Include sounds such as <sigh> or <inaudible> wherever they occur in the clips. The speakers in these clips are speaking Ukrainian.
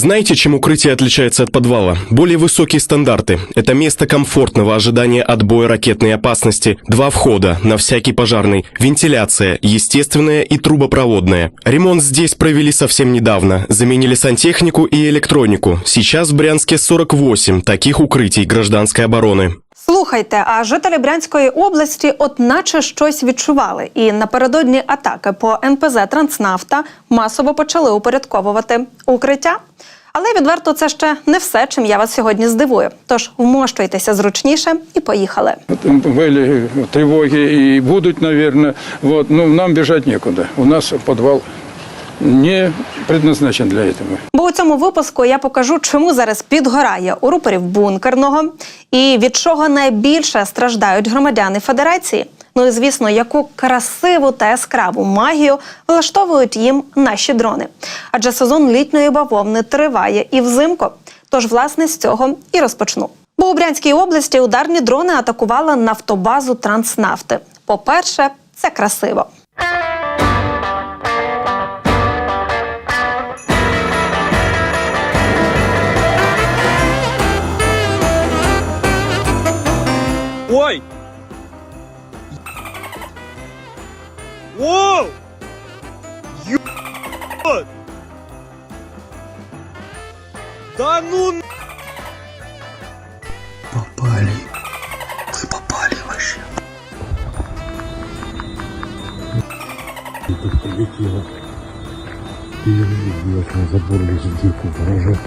Знаете, чем укрытие отличается от подвала? Более высокие стандарты. Это место комфортного ожидания отбоя ракетной опасности. Два входа на всякий пожарный. Вентиляция, естественная и трубопроводная. Ремонт здесь провели совсем недавно. Заменили сантехнику и электронику. Сейчас в Брянске 48 таких укрытий гражданской обороны. Слухайте, а жителі Брянської області, от наче щось відчували, і напередодні атаки по НПЗ Транснафта масово почали упорядковувати укриття. Але відверто це ще не все, чим я вас сьогодні здивую. Тож вмощуйтеся зручніше і поїхали. Были тревоги и будут, наверное. Вот, но нам бежать некуда. У нас подвал не предназначен для этого. Бо у цьому випуску я покажу, чому зараз підгорає у рупорів бункерного і від чого найбільше страждають громадяни Федерації. Ну і звісно, яку красиву та яскраву магію влаштовують їм наші дрони. Адже сезон літньої бавовни триває і взимку. Тож, власне, з цього і розпочну. Бо у Брянській області ударні дрони атакували нафтобазу Транснафти. По-перше, це красиво. Да ну Попали. Вы попали вообще. тут прилетело. И я блядь, на забор лезет дырку поражает.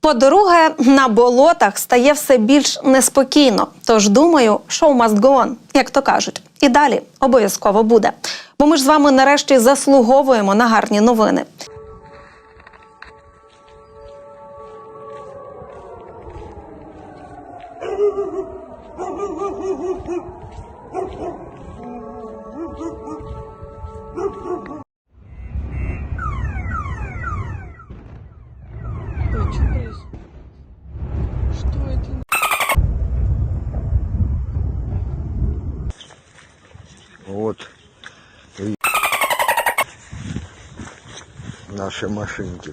По-друге, на болотах стає все більш неспокійно. Тож думаю, show must go on, як то кажуть. І далі обов'язково буде. Бо ми ж з вами нарешті заслуговуємо на гарні новини. <laughs> ваши машинки.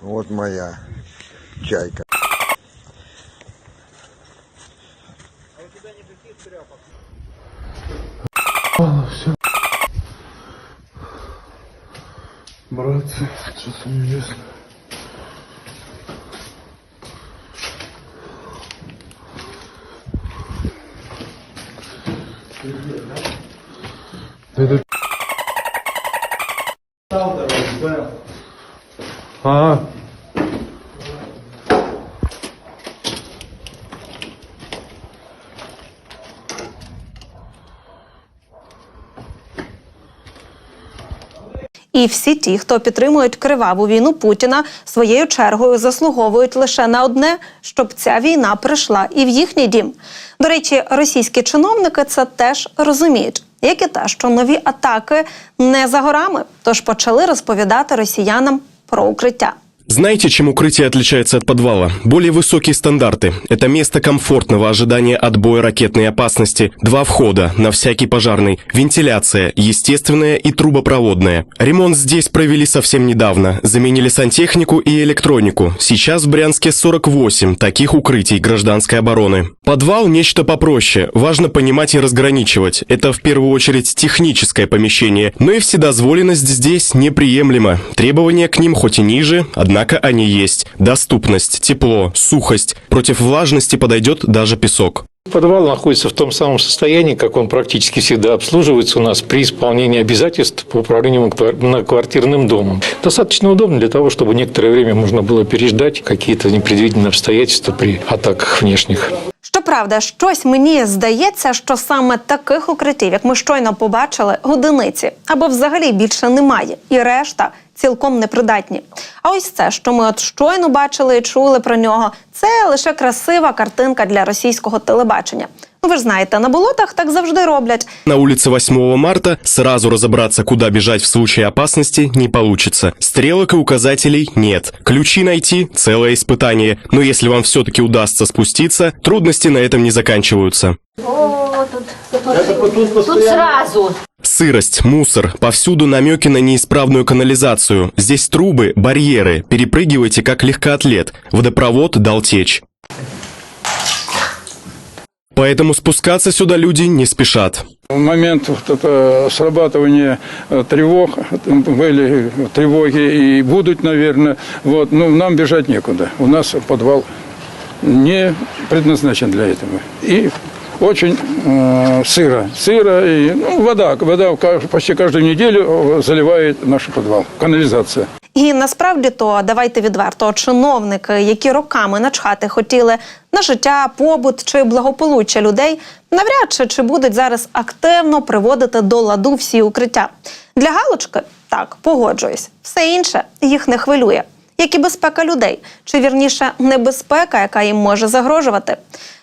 Вот моя чайка. А у тебя никаких сейчас неизвестно. Dur dur. Ha. Всі ті, хто підтримують криваву війну Путіна, своєю чергою заслуговують лише на одне, щоб ця війна прийшла і в їхній дім. До речі, російські чиновники це теж розуміють. Як і те, що нові атаки не за горами, тож почали розповідати росіянам про укриття. Знаете, чем укрытие отличается от подвала? Более высокие стандарты. Это место комфортного ожидания отбоя ракетной опасности. Два входа на всякий пожарный. Вентиляция, естественная и трубопроводная. Ремонт здесь провели совсем недавно. Заменили сантехнику и электронику. Сейчас в Брянске 48 таких укрытий гражданской обороны. Подвал – нечто попроще. Важно понимать и разграничивать. Это в первую очередь техническое помещение. Но и вседозволенность здесь неприемлема. Требования к ним хоть и ниже, однако они есть. Доступность, тепло, сухость. Против влажности подойдет даже песок. Подвал находится в том самом состоянии, как он практически всегда обслуживается у нас при исполнении обязательств по управлению многоквартирным домом. Достаточно удобно для того, чтобы некоторое время можно было переждать какие-то непредвиденные обстоятельства при атаках внешних. Щоправда, щось мені здається, що саме таких укриттів, як ми щойно побачили, одиниці або взагалі більше немає, і решта цілком непридатні. А ось це, що ми от щойно бачили і чули про нього, це лише красива картинка для російського телебачення. Ну ви ж знаєте, на болотах так завжди роблять. На улице 8 марта сразу разобраться, куда бежать в случае опасности, не получится. Стрелок и указателей нет. Ключи найти – целое испытание. Но если вам все-таки удастся спуститься, трудности на этом не заканчиваются. Тут сразу. Сырость, мусор, повсюду намеки на неисправную канализацию. Здесь трубы, барьеры. Перепрыгивайте как легкоатлет. Водопровод дал течь. Поэтому спускаться сюда люди не спешат. В момент вот это срабатывания э, тревог, э, были тревоги и будут, наверное, вот, ну, нам бежать некуда. У нас подвал не предназначен для этого. И очень э, сыро. Сыро и ну, вода. Вода ка- почти каждую неделю э, заливает наш подвал. Канализация. І насправді то давайте відверто, чиновники, які роками начхати хотіли на життя, побут чи благополуччя людей, навряд чи чи будуть зараз активно приводити до ладу всі укриття. Для галочки так погоджуюсь. Все інше їх не хвилює. Як і безпека людей, чи вірніше небезпека, яка їм може загрожувати.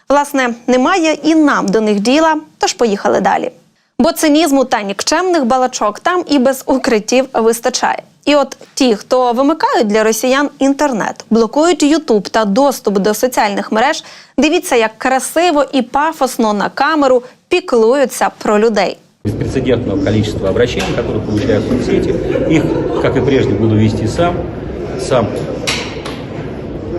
Власне, немає і нам до них діла, тож поїхали далі. Бо цинізму та нікчемних балачок там і без укриттів вистачає. І от ті, хто вимикають для росіян інтернет, блокують Ютуб та доступ до соціальних мереж, дивіться, як красиво і пафосно на камеру піклуються про людей. беспрецедентного количества обращений, которые получаю в соцсети. Их, как и прежде, буду вести сам, сам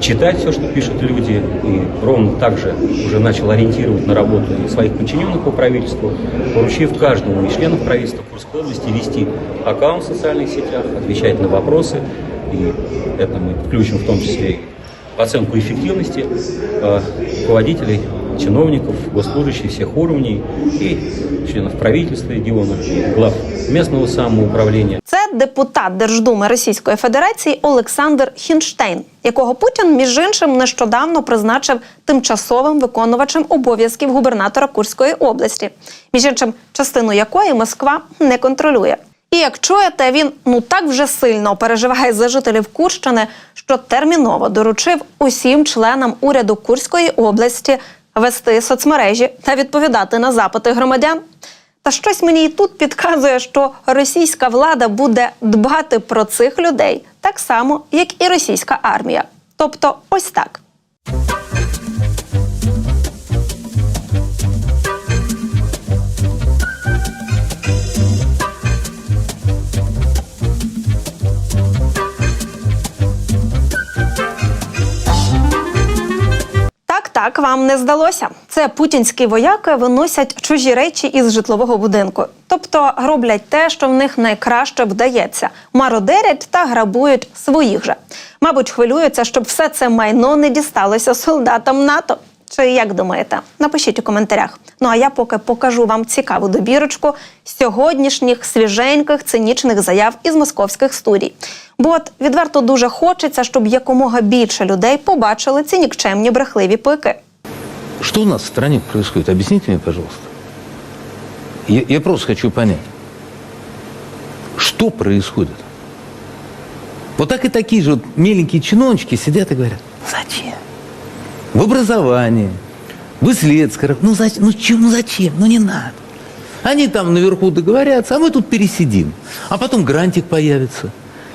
читать все, что пишут люди, и ровно так же уже начал ориентировать на работу своих подчиненных по правительству, поручив каждому из членов правительства Курской области вести аккаунт в социальных сетях, отвечать на вопросы, и это мы включим в том числе оценку эффективности э, руководителей, чиновников, госслужащих всех уровней и членов правительства региона, глав местного самоуправления. Депутат Держдуми Російської Федерації Олександр Хінштейн, якого Путін, між іншим, нещодавно призначив тимчасовим виконувачем обов'язків губернатора Курської області, між іншим, частину якої Москва не контролює. І як чуєте, він ну так вже сильно переживає за жителів Курщини, що терміново доручив усім членам уряду Курської області вести соцмережі та відповідати на запити громадян. Та щось мені і тут підказує, що російська влада буде дбати про цих людей так само, як і російська армія. Тобто, ось так. Так, вам не здалося. Це путінські вояки виносять чужі речі із житлового будинку. Тобто роблять те, що в них найкраще вдається: мародерять та грабують своїх же. Мабуть, хвилюються, щоб все це майно не дісталося солдатам НАТО. Чи як думаєте? Напишіть у коментарях. Ну а я поки покажу вам цікаву добірочку сьогоднішніх свіженьких цинічних заяв із московських студій. Бо от відверто дуже хочеться, щоб якомога більше людей побачили ці нікчемні брехливі пики. Что у нас в стране происходит? Объясните мне, пожалуйста. Я, я просто хочу понять. Что происходит? Вот так и такие же вот меленькие чиновнички сидят и говорят, зачем? В образовании, в исследскорах, ну зачем? Ну чему, ну зачем? Ну не надо. Они там наверху договорятся, а мы тут пересидим. А потом грантик появится.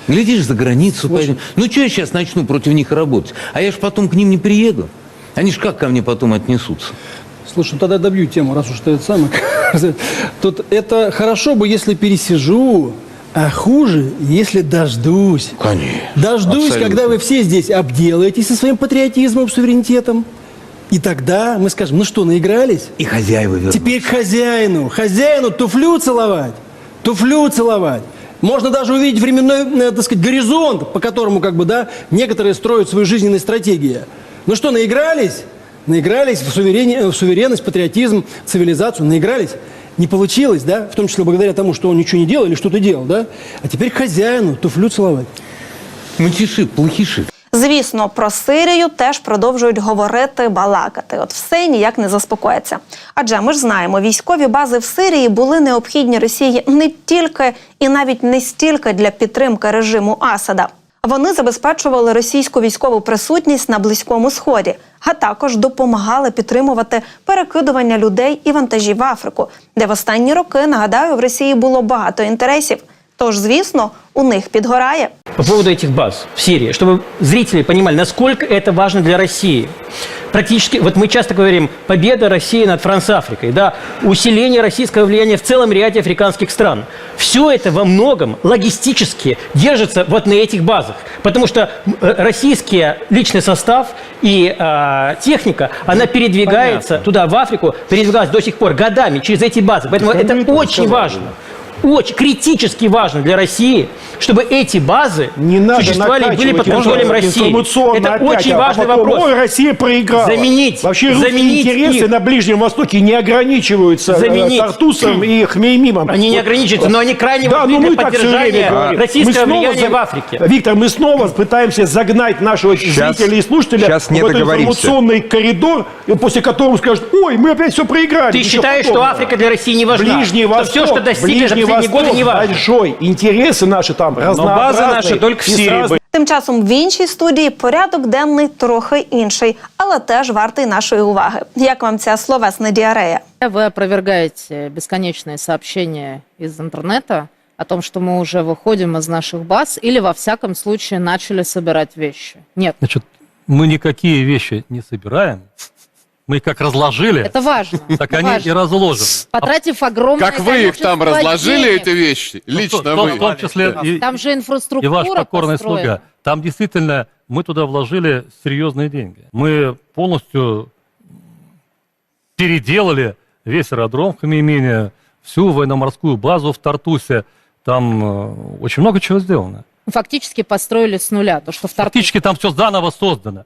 Глядишь, за границу пойдем. Ну что я сейчас начну против них работать? А я ж потом к ним не приеду. Они ж как ко мне потом отнесутся? Слушай, ну тогда добью тему, раз уж ты это самое. <laughs> Тут это хорошо бы, если пересижу, а хуже, если дождусь. Конечно. Дождусь, Абсолютно. когда вы все здесь обделаетесь со своим патриотизмом, суверенитетом. И тогда мы скажем, ну что, наигрались? И хозяева вернутся. Теперь к хозяину. Хозяину туфлю целовать. Туфлю целовать. Можно даже увидеть временной, э, так сказать, горизонт, по которому, как бы, да, некоторые строят свою жизненную стратегию. Ну что, наигрались? Наигрались в, суверени- в суверенность, патриотизм, цивилизацию. Наигрались? Не получилось, да? В том числе благодаря тому, что он ничего не делал или что-то делал, да? А теперь хозяину туфлю целовать. Мытиши, плохиши. Звісно, про Сирію теж продовжують говорити, балакати. От все ніяк не заспокоїться. Адже ми ж знаємо, військові бази в Сирії були необхідні Росії не тільки і навіть не стільки для підтримки режиму Асада. Вони забезпечували російську військову присутність на близькому сході, а також допомагали підтримувати перекидування людей і вантажів в Африку, де в останні роки нагадаю в Росії було багато інтересів. Тож, звісно, у них підгорає. по поводу этих баз в Сирии, чтобы зрители понимали, насколько это важно для России. Практически, вот мы часто говорим, победа России над Франц-Африкой, да, усиление российского влияния в целом ряде африканских стран. Все это во многом логистически держится вот на этих базах, потому что м, э, российский личный состав и э, техника, она передвигается туда, в Африку, передвигалась до сих пор годами через эти базы. Поэтому это очень важно. Очень критически важно для России, чтобы эти базы Не надо существовали и были под контролем России. Это опять, очень а важный потом, вопрос. Ой, Россия проиграла. Заменить, Вообще русские заменить интересы их. на Ближнем Востоке не ограничиваются э, Заменить. Тартусом и Хмеймимом. Они не ограничиваются, но они крайне Да, важны ну для поддержания говорим. российского Мы снова влияния за- в Африке. Виктор, мы снова пытаемся загнать нашего зрителя и слушателя щас не в этот информационный коридор, и после которого скажут, ой, мы опять все проиграли. Ты Ничего считаешь, что. Африка для России не важна? Ближний Что Восток, все, что достигли за Ближний последние годы, Восток не важно? большой, интересы наши там разнообразные. наши только в и с Сирии разными Тим часом в іншій студії порядок денний трохи інший, але теж вартий нашої уваги. Як вам ця словесна діарея? Вы опровергаете бесконечные сообщения из интернета о том, что мы уже выходим из наших баз или, во всяком случае, начали собирать вещи. Нет, Значит, мы никакие вещи не собираем. Мы их как разложили, это важно. так они важно. и разложены. Потратив огромное Как вы их там разложили, денег. эти вещи? Ну, Лично в том- вы. В том числе и, Там же и инфраструктура ваш покорный построена. слуга. Там действительно мы туда вложили серьезные деньги. Мы полностью переделали весь аэродром в Хамимине, всю военно-морскую базу в Тартусе. Там э, очень много чего сделано. Фактически построили с нуля. То, что в Тарту- Фактически там все заново создано.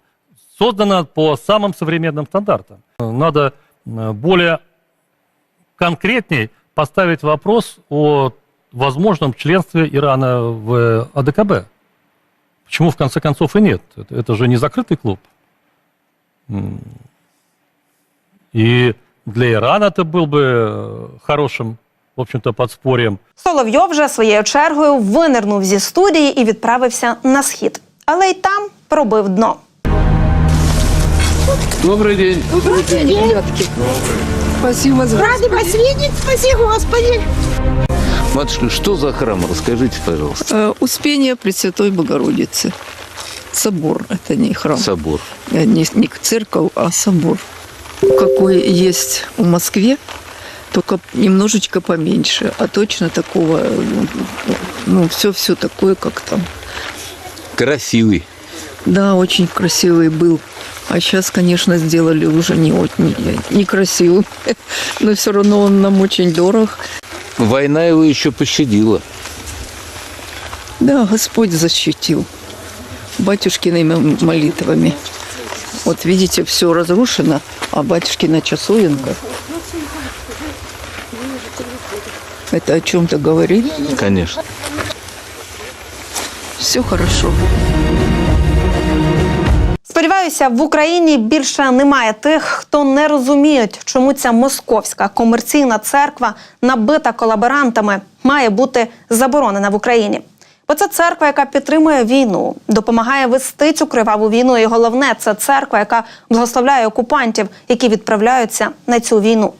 Создано по самым современным стандартам. Надо э, более конкретней поставить вопрос о возможном членстве Ирана в АДКБ. Почему в конце концов и нет? Это, это же не закрытый клуб. М. И для Ирана это был бы э, хорошим, в общем-то, подспорьем. Соловйов же своєю чергою винирнув зі студії і відправився на схід. Але й там пробив дно. Добрый день. Спасибо за... Рады вас видеть, спаси Господи. Матушка, что за храм? Расскажите, пожалуйста. Э, Успение Пресвятой Богородицы. Собор, это не храм. Собор. Не, не церковь, а собор. Какой есть в Москве, только немножечко поменьше. А точно такого, ну, все-все такое, как там. Красивый. Да, очень красивый был. А сейчас, конечно, сделали уже не очень некрасивый. <laughs> Но все равно он нам очень дорог. Война его еще пощадила. Да, Господь защитил батюшкиными молитвами. Вот видите, все разрушено, а батюшкина часовенка. Это о чем-то говорит. Конечно. Все хорошо. Сподіваюся, в Україні більше немає тих, хто не розуміють, чому ця московська комерційна церква, набита колаборантами, має бути заборонена в Україні. Бо це церква, яка підтримує війну, допомагає вести цю криваву війну. І головне, це церква, яка благословляє окупантів, які відправляються на цю війну.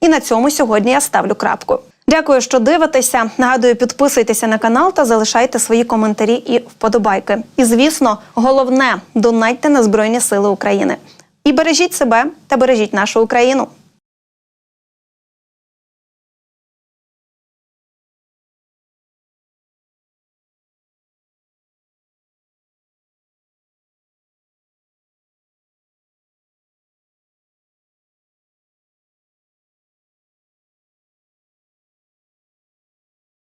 І на цьому сьогодні я ставлю крапку. Дякую, що дивитеся. Нагадую, підписуйтеся на канал та залишайте свої коментарі і вподобайки. І звісно, головне донайте на Збройні Сили України. І бережіть себе та бережіть нашу Україну.